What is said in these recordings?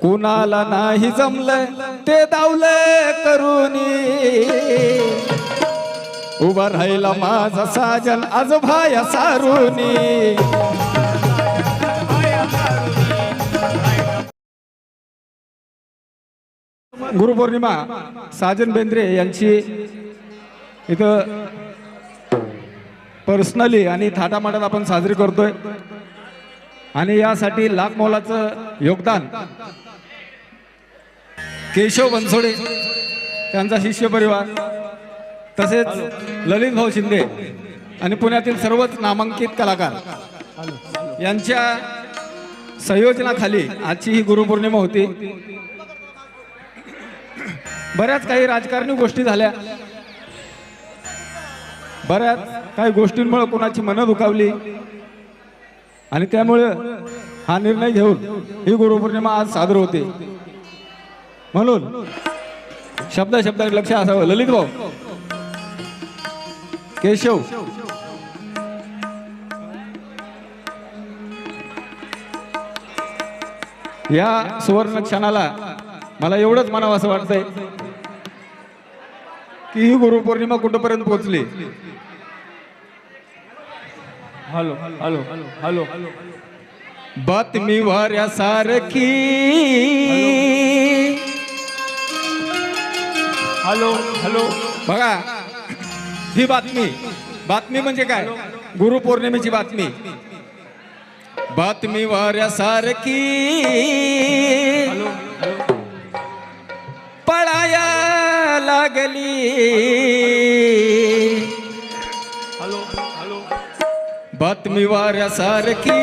कुणाला नाही जमलं ते दावलं करुनी. उभा राहिला माझा साजन आज भाया सारुनी. गुरुपौर्णिमा साजन बेंद्रे यांची इथं पर्सनली आणि थाटामाटात आपण साजरी करतोय. आणि यासाठी लाख मोलाचं योगदान केशव बनसोडे त्यांचा शिष्य परिवार तसेच ललित भाऊ शिंदे आणि पुण्यातील सर्वच नामांकित कलाकार यांच्या संयोजनाखाली आजची ही गुरुपौर्णिमा होती. बऱ्याच काही राजकारणी गोष्टी झाल्या. बऱ्याच काही गोष्टींमुळे कोणाची मनं दुखावली. आणि त्यामुळे हा निर्णय घेऊन ही गुरुपौर्णिमा आज सादर होते. म्हणून शब्द शब्द लक्ष असावं. ललित भाऊ केशव. या सुवर्ण क्षणाला मला एवढंच म्हणावं असं वाटतंय की ही गुरुपौर्णिमा कुठपर्यंत पोहोचली? हॅलो हॅलो हॅलो बातमी वाऱ्यासारखी. Hello hello. बघा ही बातमी बातमी म्हणजे काय? गुरुपौर्णिमेची बातमी. बातमी वाऱ्यासारखी पळाया लागली. Hello hello. बातमी वाऱ्यासारखी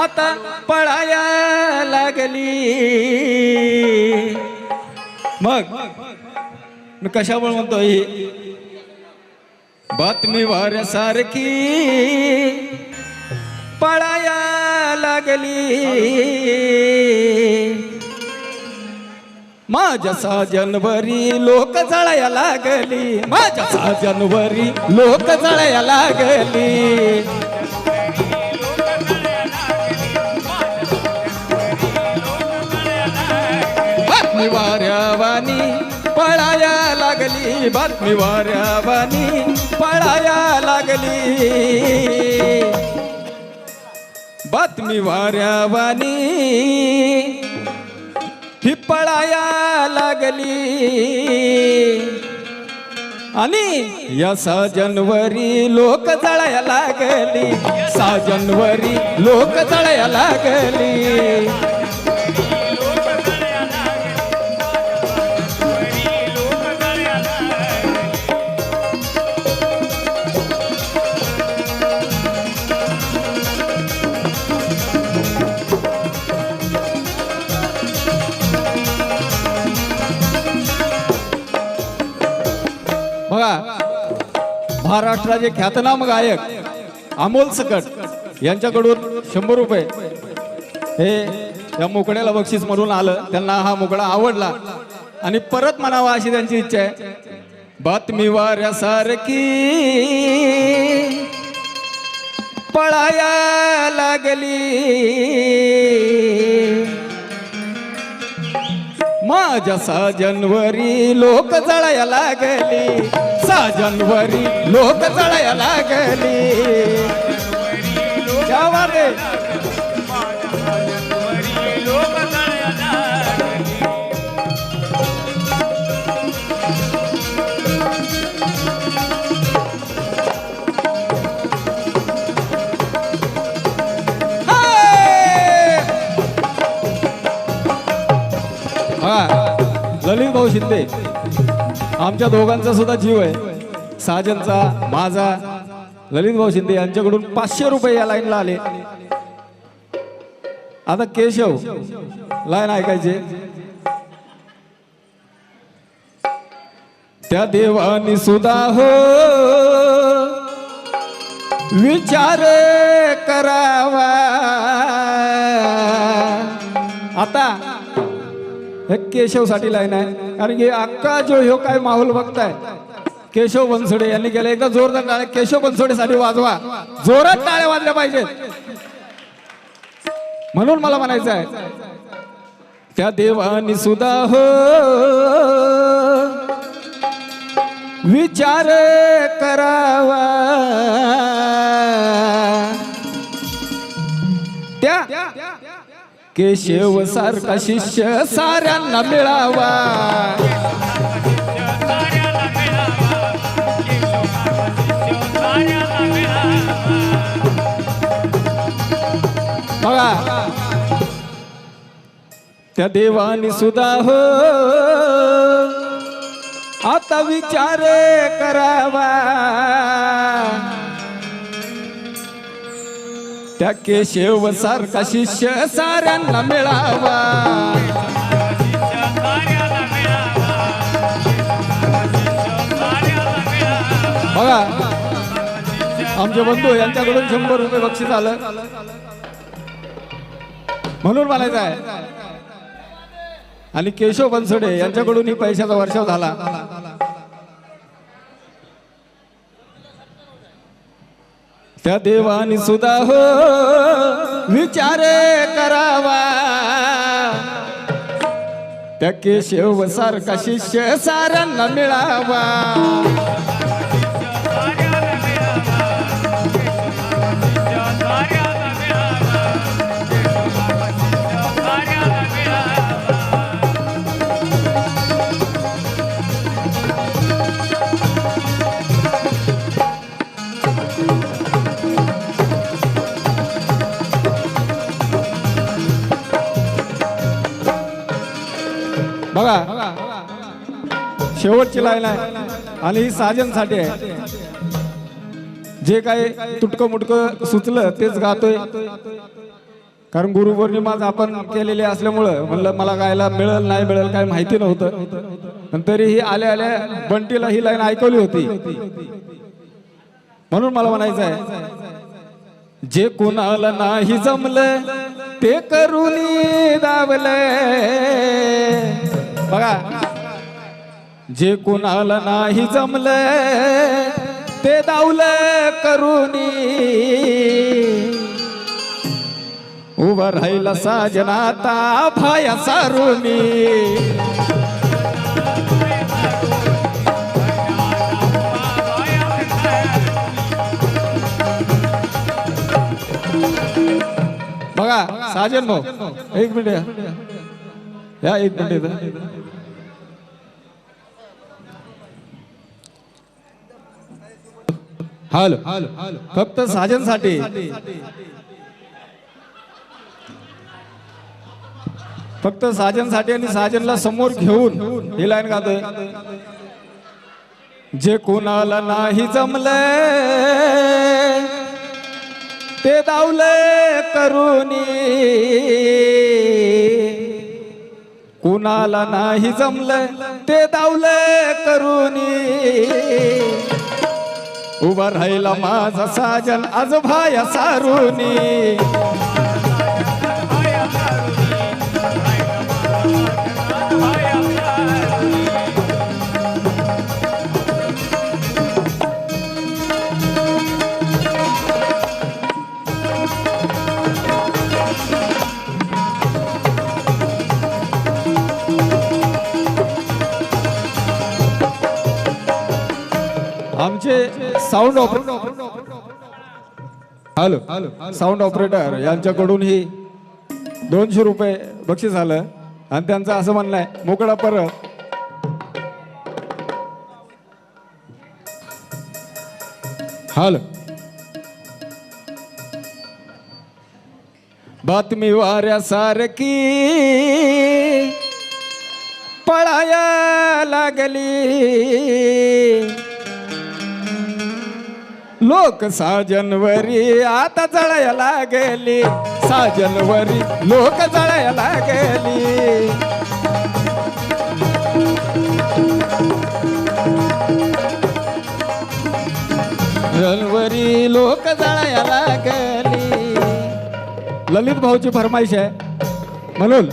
आता पळाया लागली. मग मी कशामुळे म्हणतो ही? बातमी वाऱ्यासारखी पळाया लागली. माझ्या साजनवरी लोक जळाया लागली. माझ्या साजनवरी लोक जळाया लागली. लागली बातमी वाऱ्यावानी पळाया लागली. बातमी वाऱ्यावानी ही पळाया लागली. आणि या जनवरी लोक जळाया लागली. साजनवरी लोक जळाया लागली. महाराष्ट्राचे ख्यातनाम गायक अमोल सकट यांच्याकडून शंभर रुपये. हे या मोकड्याला बक्षीस म्हणून आलं. त्यांना हा मोकळा आवडला. आणि परत म्हणावा अशी त्यांची इच्छा आहे. बातमी वाऱ्यासारखी पळाया लागली. माझ्या साजनवरी लोक जळाया लागली. साजनवरी लोक जळाया लागली. भाऊ शिंदे. आमच्या दोघांचा सुद्धा जीव आहे. साजनचा माझा ललित भाऊ शिंदे यांच्याकडून पाचशे रुपये या लाईनला आले. आता केशव लाईन ऐकायचे. त्या देवानी सुद्धा हो विचार करावा. आता हे केशवसाठी लाईन आहे. कारण की अक्का जो ह्यो काय माहोल बघताय. केशव बनसोडे यांनी केलं. एकदा जोरदार टाळ्या केशव बनसोडेसाठी वाजवा. जोरात टाळ्या वाजल्या पाहिजेत. म्हणून मला म्हणायचं आहे त्या देवानी सुद्धा हो विचार करावा. त्या केशव सारखा शिष्य साऱ्यांना मिळावा. बघा. त्या देवानी सुद्धा हो. आता विचार करावा. त्या केशव सारखा शिष्य साऱ्यांना मिळावा. बघा आमचे बंधू यांच्याकडून शंभर रुपये बक्षीस आलं. म्हणून म्हणायचं आहे. आणि केशव बनसोडे यांच्याकडूनही पैशाचा वर्षाव झाला. त्या देवानी सुद्धा हो विचार करावा. त्या केशव सारखा शिष्य साऱ्यांना मिळावा. बघा. शेवटची लाईन आहे. आणि ही साजनसाठी आहे. जे काही तुटकं मुटकं सुचलं तेच गातोय. कारण गुरुपौर्णिमाच आपण केलेली असल्यामुळं म्हणलं मला गायला मिळेल नाही मिळेल काय माहिती नव्हतं. तरीही आल्या आल्या बंटीला ही लाईन ऐकवली होती. म्हणून मला म्हणायचं आहे जे कुणाला नाही जमलं ते करून दावलं बघा. जे कुणाला नाही जमलं ते दावलं करून. उभं राहिला साजनाता भाया सारुनी. बघा साजन भाऊ एक मिनिट या. एक मिनिट इथं. हॅलो फक्त साजनसाठी फक्त साजनसाठी आणि साजनला समोर घेऊन ही लाईन गातोय जे कोणाला नाही जमले ते दावले करुनी कुणाला नाही जमलं ते दावले करुनी. उभा राहिला माझा साजन आज भाया सारुनी. आमचे sound operator hello hello sound operator यांच्याकडून ही दोनशे रुपये बक्षीस आलं. आणि त्यांचं असं म्हणणं आहे मोकळा परत हॅलो बातमी वाऱ्यासारखी पळाया लागली. लोक साजनवरी आता जळायला लागली. साजनवरी लोक जळायला लागली. जनवरी लोक जळायला लागली. ललित भाऊची फरमाईश आहे. म्हणून.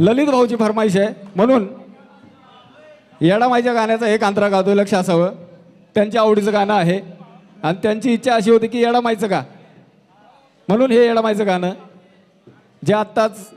ललित भाऊची फरमाईश आहे. म्हणून. येडा माझ्या गाण्याचा एक अंतरा गातोय लक्ष असावं. त्यांच्या आवडीचं गाणं आहे. आणि त्यांची इच्छा अशी होती की येडामाईचं का म्हणून हे येडमायचं गाणं जे आत्ताच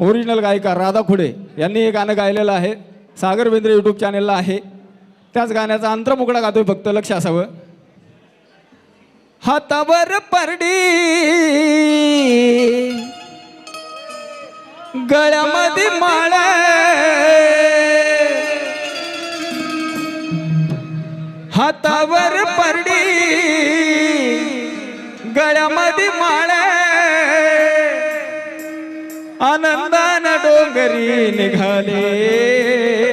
ओरिजिनल गायिका राधा खुडे यांनी हे गाणं गायलेलं आहे. सागर बेंद्रे यूट्यूब चॅनेलला आहे. त्याच गाण्याचा अंतरमुकडा गातोय फक्त लक्ष असावं. हातावर परडी गळ्यामध्ये माळ. हातावर परडी गळ्यामध्ये माळ. आनंदान डोंगरी निघाले.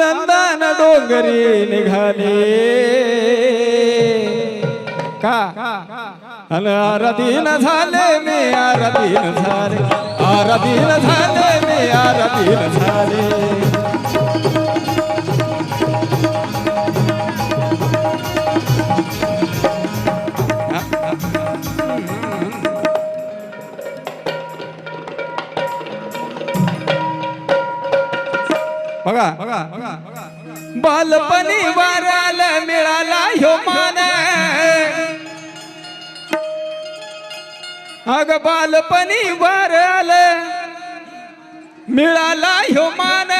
आनंदान डोंगरी निघाले. का? अन आराधीन झाले मी आराधीन झाले. आराधीन झाले मी आराधीन झाले. बघा बालपणी वाराला मिळाला ह्यो मान. अग बालपणी वाराला मिळाला ह्यो मान.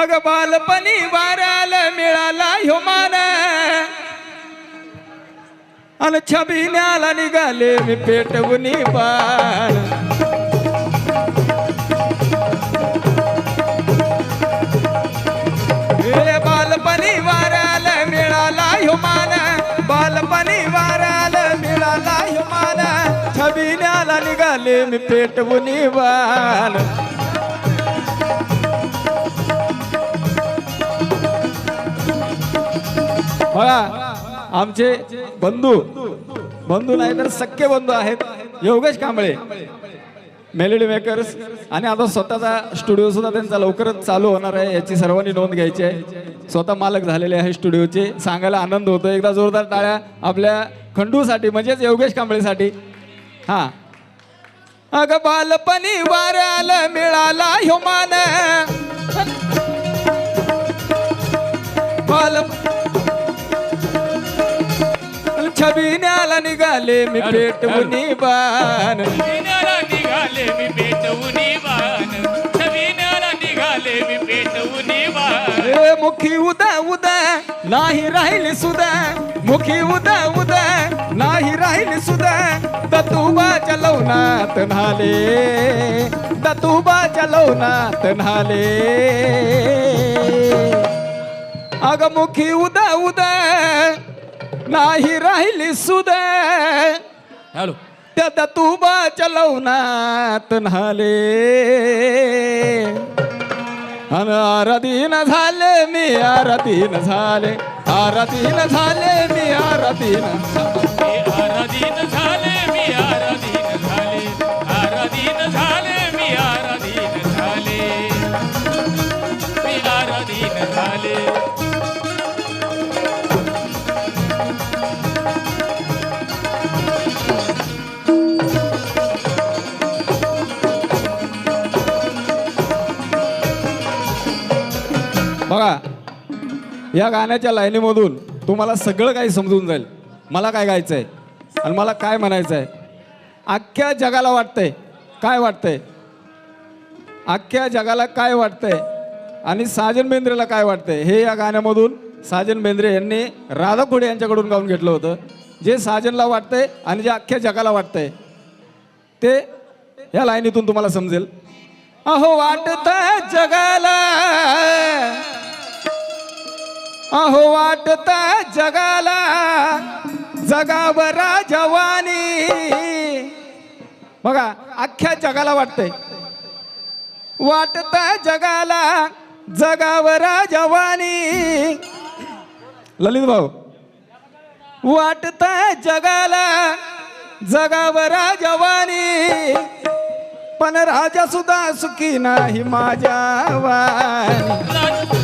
अग बालपणी वाराला मिळाला ह्यो मान. अन छबिन्याला निघाले मी पेटवून बाण निघाले मी पेटवून बाण आमचे बंधू बंधू नाही तर सख्खे बंधू आहेत योगेश कांबळे मेलेडी मेकर्स आणि आता स्वतःचा स्टुडिओ सुद्धा त्यांचा लवकरच चालू होणार आहे याची सर्वांनी नोंद घ्यायची आहे. स्वतः मालक झालेले आहे स्टुडिओचे सांगायला आनंद होतो. एकदा जोरदार टाळ्या आपल्या खंडूसाठी म्हणजेच योगेश कांबळेसाठी. हा. अग बालपणी वाऱ्याला मिळाला ह्यो मान बाल छबिन्याला निघाले मी पेटवून बाण छबिन्याला निघाले मी पेटवून बाण छबिन्याला निघाले मी पेटवून मुखी उदा उदा नाही राहिली सुदा. मुखी उदा उदा नाही राहिली सुदा. दतुबाच्या लवनात न्हाले. दतुबाच्या लवनात न्हाले. अग मुखी उदा उदा नाही राहिली सुदा. हॅलो. त्या दतुबाच्या लवनात न्हाले. अन आराधीन झाले मी आरतीन झाले. आरतीन झाले मी आरतीन झाले. या गाण्याच्या लाईनीमधून तुम्हाला सगळं काही समजून जाईल. मला काय गायचं आहे आणि मला काय म्हणायचं आहे अख्ख्या जगाला वाटतंय. काय वाटतंय? अख्ख्या जगाला काय वाटतंय? आणि साजन बेंद्रेला काय वाटतंय? हे या गाण्यामधून साजन बेंद्रे यांनी राधा खोडे यांच्याकडून गाऊन घेतलं होतं. जे साजनला वाटतंय आणि जे अख्ख्या जगाला वाटतंय ते या लाईनीतून तुम्हाला समजेल. अहो वाटत जगाला. अहो वाटत जगाला जगावरा जवानी बघा अख्ख्या जगाला वाटतंय. वाटत जगाला जगावर जवानी ललित भाऊ वाटत जगाला जगावर जवानी पण राजा सुद्धा सुखी नाही माझ्या वाणी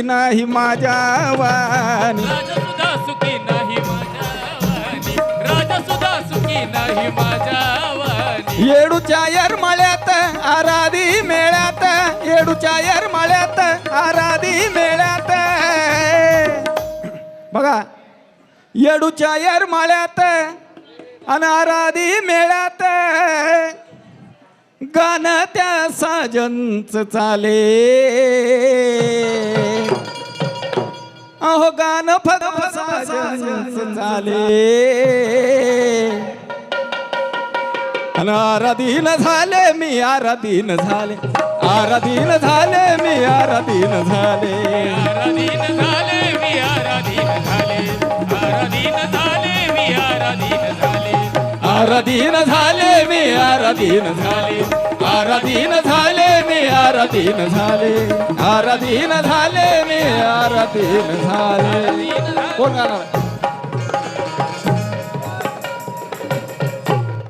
सुखी नाही माझ्या वाणी. राजा सुद्धा सुखी नाही माझ्या वाणी. राजा सुद्धा सुखी नाही माझ्या वाणी. येडूच्या येरमाळ्यात आराधी मेळ्यात येडूच्या येरमाळ्यात आराधी मेळ्यात. बघा येडूच्या येरमाळ्यात अनाराधी मेळ्यात. गाणं त्या साजनच चाले. अहो गाणं फक्त चाले अन आराधीन झाले मी आराधीन झाले. आराधीन झाले मी आराधीन झाले. आराधीन झाले मी आराधीन झाले. आराधीन झाले मी आराधीन झाले. आराधीन झाले मी आराधीन झाले. आराधीन झाले मी आराधीन झाले आराधीन झाले मी आराधीन झाले. कोण गाणार?